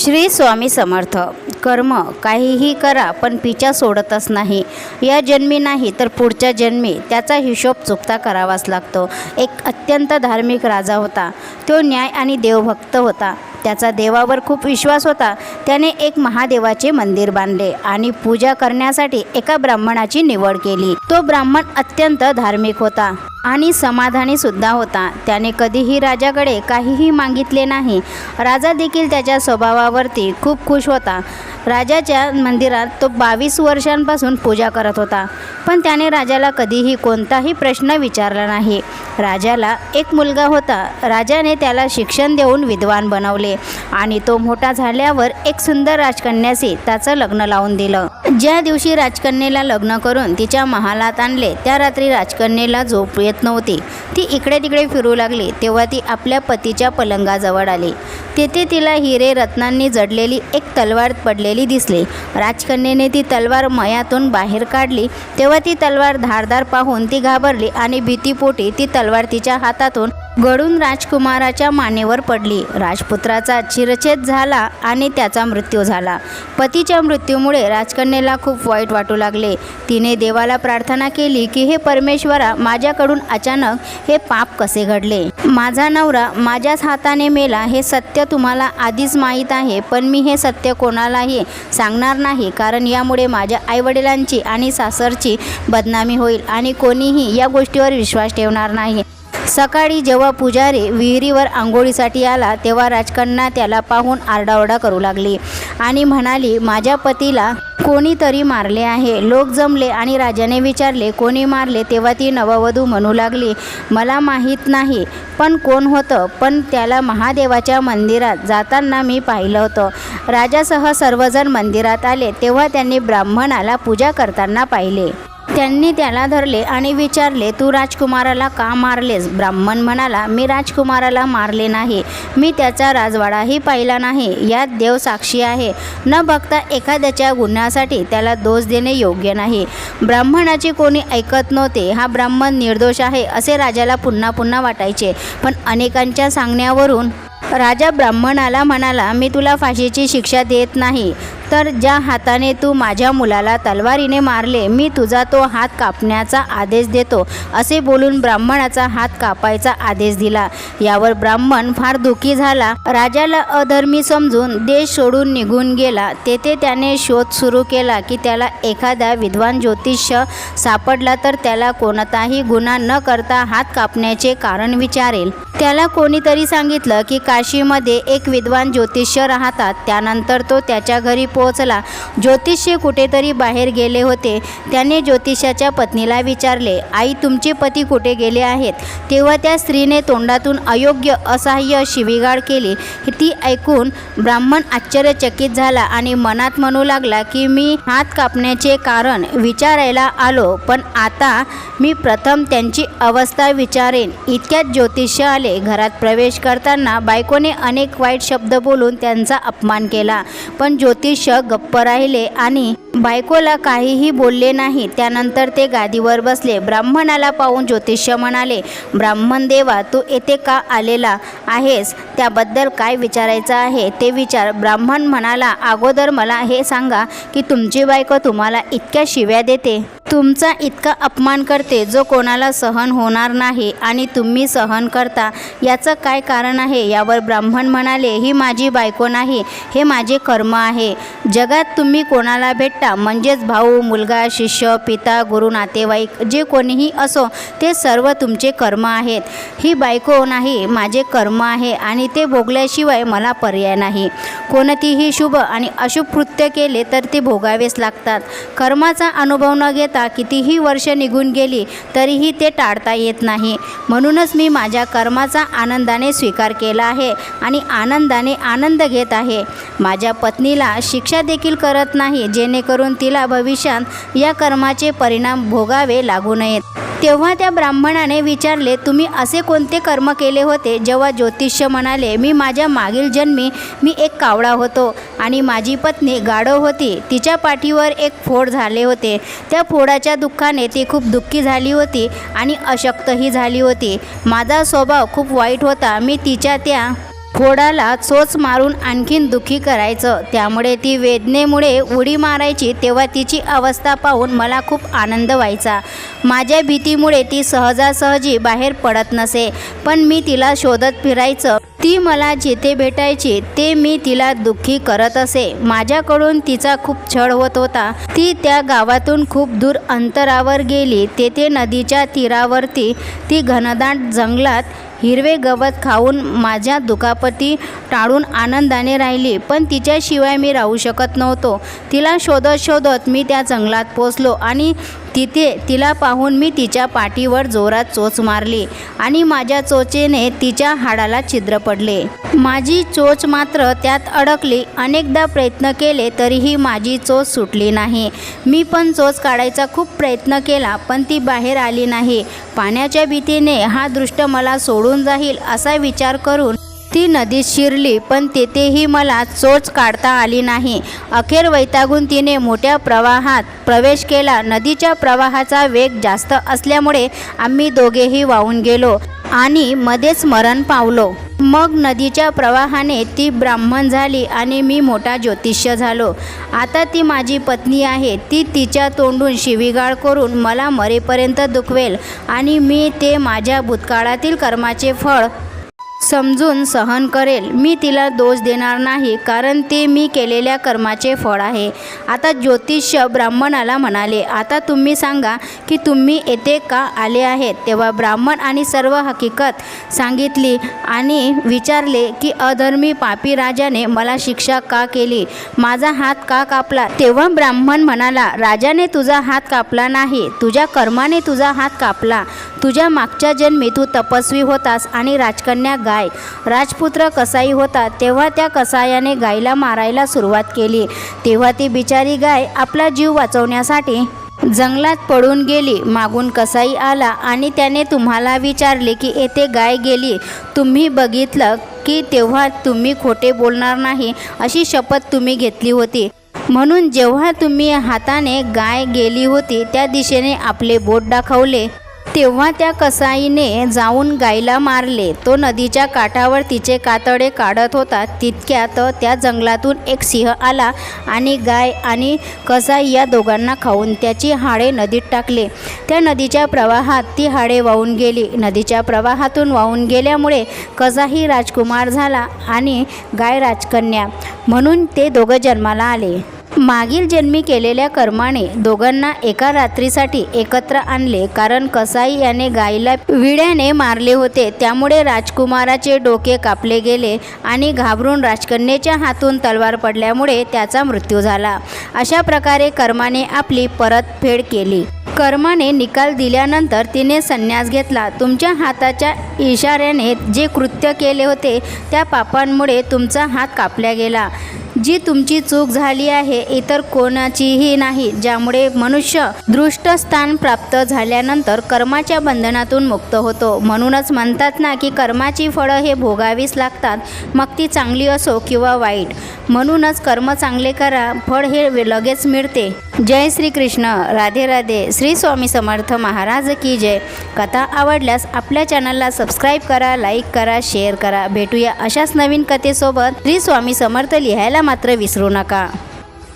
श्री स्वामी समर्थ. कर्म काहीही करा पण पिछा सोडतच नाही. या जन्मी नाही तर पुढच्या जन्मी त्याचा हिशोब चुकता करावाच लागतो. एक अत्यंत धार्मिक राजा होता. तो न्याय आणि देवभक्त होता. त्याचा देवावर खूप विश्वास होता. त्याने एक महादेवाचे मंदिर बांधले आणि पूजा करण्यासाठी एका ब्राह्मणाची निवड केली. तो ब्राह्मण अत्यंत धार्मिक होता. आणि समाधानी सुद्धा होता. त्याने कधीही राजाकडे काहीही मागितले नाही. राजा देखील त्याच्या स्वभावावरती खूप खुश होता. राजाच्या मंदिरात तो बावीस वर्षांपासून पूजा करत होता. पण त्याने राजाला कधीही कोणताही प्रश्न विचारला नाही. राजाला एक मुलगा होता. राजाने त्याला शिक्षण देऊन विद्वान बनवले आणि तो मोठा झाल्यावर एक सुंदर राजकन्याशी त्याचं लग्न लावून दिलं. ज्या दिवशी राजकन्येला लग्न करून तिच्या महालात आणले त्या रात्री राजकन्येला झोप येत नव्हते. ती इकडे तिकडे फिरू लागली तेव्हा ती आपल्या पतीच्या पलंगाजवळ आली. तेथे तिला हिरे रत्नांनी जडलेली एक तलवार पडलेली दिसली. राजकन्येने ती तलवार मयातून बाहेर काढली. तेव्हा ती तलवार धारदार पाहून ती घाबरली आणि भीतीपोटी ती तलवार तिच्या हातातून गळून राजकुमाराच्या मानेवर पडली. राजपुत्राचा चिरछेद झाला आणि त्याचा मृत्यू झाला. पतीच्या मृत्यूमुळे राजकन्येला खूप वाईट वाटू लागले. तिने देवाला प्रार्थना केली की हे परमेश्वरा माझ्याकडून अचानक हे पाप कसे घडले? माझा नवरा माझ्याच हाताने मेला. हे सत्य तुम्हाला आधीच माहीत आहे पण मी हे सत्य कोणालाही सांगणार नाही कारण यामुळे माझ्या आईवडिलांची आणि सासरची बदनामी होईल आणि कोणीही या गोष्टीवर विश्वास ठेवणार नाही. सकाळी जेव्हा पुजारी विहिरीवर आंघोळीसाठी आला तेव्हा राजकन्या त्याला पाहून आरडाओरडा करू लागली आणि म्हणाली माझ्या पतीला कोणीतरी मारले आहे. लोक जमले आणि राजाने विचारले कोणी मारले? तेव्हा ती नववधू म्हणू लागली मला माहीत नाही पण कोण होतं? पण त्याला महादेवाच्या मंदिरात जाताना मी पाहिलं होतं. राजासह सर्वजण मंदिरात आले तेव्हा त्यांनी ब्राह्मणाला पूजा करताना पाहिले. त्यांनी त्याला धरले आणि विचारले तू राजकुमाराला का मारलेस? ब्राह्मण म्हणाला मी राजकुमाराला मारले नाही. मी त्याचा राजवाडाही पाहिला नाही. यात देव साक्षी आहे. न बघता एखाद्याच्या गुन्ह्यासाठी त्याला दोष देणे योग्य नाही. ब्राह्मणाचे कोणी ऐकत नव्हते. हा ब्राह्मण निर्दोष आहे असे राजाला पुन्हा पुन्हा वाटायचे. पण अनेकांच्या सांगण्यावरून राजा ब्राह्मणाला म्हणाला मी तुला फाशीची शिक्षा देत नाही. तर ज्या हाताने तू माझ्या मुलाला तलवारीने मारले मी तुझा तो हात कापण्याचा आदेश देतो असे बोलून ब्राह्मणाचा हात कापायचा आदेश दिला. यावर ब्राह्मण फार दुःखी झाला. राजाला अधर्मी समजून देश सोडून निघून गेला. तेथे त्याने शोध सुरू केला की त्याला एखादा विद्वान ज्योतिष्य सापडला तर त्याला कोणताही गुन्हा न करता हात कापण्याचे कारण विचारेल. त्याला कोणीतरी सांगितलं की काशीमध्ये एक विद्वान ज्योतिष्य राहतात. त्यानंतर तो त्याच्या घरी पोहोचला. ज्योतिषी कुठेतरी बाहेर गेले होते. त्याने ज्योतिषाच्या पत्नीला विचारले आई तुमचे पती कुठे गेले आहेत? तेव्हा त्या स्त्रीने तोंडातून अयोग्य असहाय्य शिवीगाळ केली. ती ऐकून ब्राह्मण आश्चर्यचकित झाला आणि मनात म्हणू लागला की मी हात कापण्याचे कारण विचारायला आलो पण आता मी प्रथम त्यांची अवस्था विचारेन. इतक्यात ज्योतिष्य आले. घरात प्रवेश करताना बायकोने अनेक वाईट शब्द बोलून त्यांचा अपमान केला. पण गप्प राहिले आणि बायकोला काहीही बोलले नाही. त्यानंतर ते गादीवर बसले. ब्राह्मणाला पाहून ज्योतिष्य म्हणाले ब्राह्मण देवा तू येथे का आलेला आहेस? त्याबद्दल काय विचारायचं आहे? ते विचार ब्राह्मण म्हणाला अगोदर मला हे सांगा की तुमची बायको तुम्हाला इतक्या शिव्या देते. तुमचा इतका अपमान करते जो कोणाला सहन होणार नाही आणि तुम्ही सहन करता याचं काय कारण आहे? यावर ब्राह्मण म्हणाले ही माझी बायको नाही हे माझे कर्म आहे. जगात तुम्ही कोणाला भेटता? म्हणजेच भाऊ मुलगा शिष्य पिता गुरु नातेवाईक जे कोणीही असो ते सर्व तुमचे कर्म आहेत. ही बायको नाही माझे कर्म आहे आणि ते भोगल्याशिवाय मला पर्याय नाही. कोणतीही शुभ आणि अशुभ कृत्य केले तर ते भोगावेच लागतात. कर्माचा अनुभव न घेता कितीही वर्ष निघून गेली तरीही ते टाळता येत नाही. म्हणूनच मी माझ्या कर्माचा आनंदाने स्वीकार केला आहे आणि आनंदाने आनंद घेत आहे. माझ्या पत्नीला शिक्षा देखील करत नाही जेणेकरून तिला भविष्यात या कर्माचे परिणाम भोगावे लागू नयेत. तेव्हा त्या ब्राह्मणाने विचारले तुम्ही असे कोणते कर्म केले होते? जेव्हा ज्योतिष्य म्हणाले मी माझ्या मागील जन्मी मी एक कावळा होतो आणि माझी पत्नी गाढव होती. तिच्या पाठीवर एक फोड झाले होते. त्या फोडाच्या दुःखाने ती खूप दुःखी झाली होती आणि अशक्तही झाली होती. माझा स्वभाव खूप वाईट होता. मी तिच्या त्या खोडाला चोच मारून आणखीन दुखी करायचं. त्यामुळे ती वेदनेमुळे उडी मारायची तेव्हा तिची अवस्था पाहून मला खूप आनंद व्हायचा. माझ्या भीतीमुळे ती सहजासहजी बाहेर पडत नसे पण मी तिला शोधत फिरायचं. ती मला जिथे भेटायची ते मी तिला दुःखी करत असे. माझ्याकडून तिचा खूप छळ होत होता. ती त्या गावातून खूप दूर अंतरावर गेली. तेथे नदीच्या तीरावरती ती घनदाट जंगलात हिरवे गवत खाऊन माझ्या दुखापती टाळून आनंदाने राहिली. पण तिच्याशिवाय मी राहू शकत नव्हतो. तिला शोधत शोधत मी त्या जंगलात पोचलो आणि तिथे तिला पाहून मी तिच्या पाठीवर जोरात चोच मारली आणि माझ्या चोचेने तिच्या हाडाला छिद्र पडले. माझी चोच मात्र त्यात अडकली. अनेकदा प्रयत्न केले तरीही माझी चोच सुटली नाही. मी पण चोच काढायचा खूप प्रयत्न केला पण ती बाहेर आली नाही. पाण्याच्या भीतीने हा दृष्ट मला सोडून जाईल असा विचार करून ती नदीत शिरली पण तेथेही मला चोच काढता आली नाही. अखेर वैतागून तिने मोठ्या प्रवाहात प्रवेश केला. नदीच्या प्रवाहाचा वेग जास्त असल्यामुळे आम्ही दोघेही वाहून गेलो आणि मध्येच मरण पावलो. मग नदीच्या प्रवाहाने ती ब्राह्मण झाली आणि मी मोठा ज्योतिष्य झालो. आता ती माझी पत्नी आहे. ती तिच्या तोंडून शिवीगाळ करून मला मरेपर्यंत दुखवेल आणि मी ते माझ्या भूतकाळातील कर्माचे फळ समजून सहन करेल. मी तिला दोष देणार नाही कारण ते मी केलेल्या कर्माचे फळ आहे. आता ज्योतिष ब्राह्मणाला म्हणाले आता तुम्ही सांगा की तुम्ही येथे का आले आहेत? तेव्हा ब्राह्मण आणि सर्व हकीकत सांगितली आणि विचारले की अधर्मी पापी राजाने मला शिक्षा का केली? माझा हात का कापला? तेव्हा ब्राह्मण म्हणाला राजाने तुझा हात कापला नाही. तुझ्या कर्माने तुझा हात कापला. तुझ्या मागच्या जन्मी तू तपस्वी होतास आणि राजकन्या गाय. राजपुत्र कसाई होता तेव्हा त्या कसायाने गायला मारायला सुरुवात केली. तेव्हा ती बिचारी गाय आपला जीव वाचवण्यासाठी जंगलात पडून गेली. मागून कसाई आला आणि त्याने तुम्हाला विचारले की येथे गाय गेली. तुम्ही बघितलं की तेव्हा तुम्ही खोटे बोलणार नाही अशी शपथ तुम्ही घेतली होती. म्हणून जेव्हा तुम्ही हाताने गाय गेली होती त्या दिशेने आपले बोट दाखवले. तेव्हा त्या कसाईने जाऊन गायला मारले. तो नदीच्या काठावर तिचे कातडे काढत होता. तितक्यात त्या जंगलातून एक सिंह आला आणि गाय आणि कसाई या दोघांना खाऊन त्याची हाडे नदीत टाकले. त्या नदीच्या प्रवाहात ती हाडे वाहून गेली. नदीच्या प्रवाहातून वाहून गेल्यामुळे कसाही राजकुमार झाला आणि गाय राजकन्या म्हणून ते दोघं जन्माला आले. मागील जन्मी केलेल्या कर्माने दोघांना एका रात्रीसाठी एकत्र आणले कारण कसाई याने गायीला विड्याने मारले होते. त्यामुळे राजकुमाराचे डोके कापले गेले आणि घाबरून राजकन्येच्या हातून तलवार पडल्यामुळे त्याचा मृत्यू झाला. अशा प्रकारे कर्माने आपली परतफेड केली. कर्माने निकाल दिल्यानंतर तिने संन्यास घेतला. तुमच्या हाताच्या इशाऱ्याने जे कृत्य केले होते त्या पापांमुळे तुमचा हात कापला गेला. जी तुमची चूक झाली आहे इतर कोणाचीही नाही ज्यामुळे मनुष्य दृष्ट स्थान प्राप्त झाल्यानंतर कर्माच्या बंधनातून मुक्त होतो. म्हणूनच म्हणतात ना की कर्माची फळं हे भोगावीच लागतात. मग ती चांगली असो किंवा वाईट. म्हणूनच कर्म चांगले करा फळ हे लगेच मिळते. जय श्री कृष्ण राधे राधे. श्री स्वामी समर्थ महाराज की जय. कथा आवडल्यास आपल्या चॅनलला सबस्क्राईब करा लाईक करा शेअर करा. भेटूया अशाच नवीन कथेसोबत. श्री स्वामी समर्थ लिहायला मात्र विसरू नका.